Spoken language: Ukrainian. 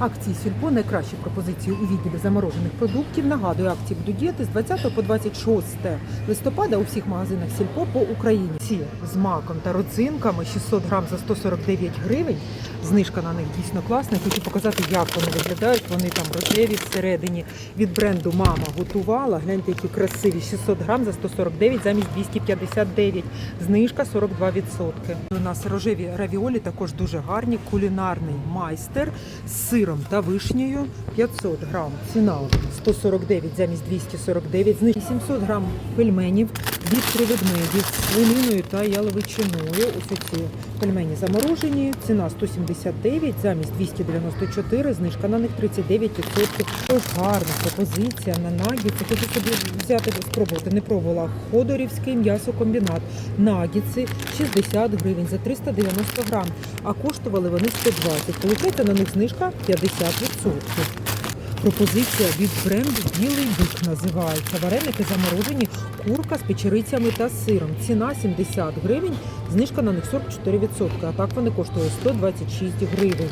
Акції Сільпо найкращі пропозиції у відділі заморожених продуктів. Нагадую, акції будуть діяти з 20 по 26 листопада у всіх магазинах Сільпо по Україні. Ці з маком та родзинками 600 грам за 149 гривень. Знижка на них дійсно класна. Хочу показати, як вони виглядають. Вони там рожеві всередині. Від бренду Мама готувала. Гляньте, які красиві. 600 грам за 149 замість 259. Знижка 42%. У нас рожеві равіолі також дуже гарні. Кулінарний майстер з сиром та вишнею 500 грам. Ціна 149 замість 249. Знижка 700 грам пельменів від три ведмеді з свининою та яловичиною. Ось ці пельмені заморожені. Ціна 179 замість 294. Знижка на них 39%. Ось гарна пропозиція на нагідці. Хочу собі взяти спробувати. Не пробувала Ходорівський м'ясокомбінат. Нагідці 60 гривень за 390 грам. А коштували вони 120. Получається на них знижка 50%. Пропозиція від бренду Білий бик називається. Вареники заморожені, курка з печерицями та сиром. Ціна 70 гривень, знижка на них 44%. А так вони коштують 126 гривень.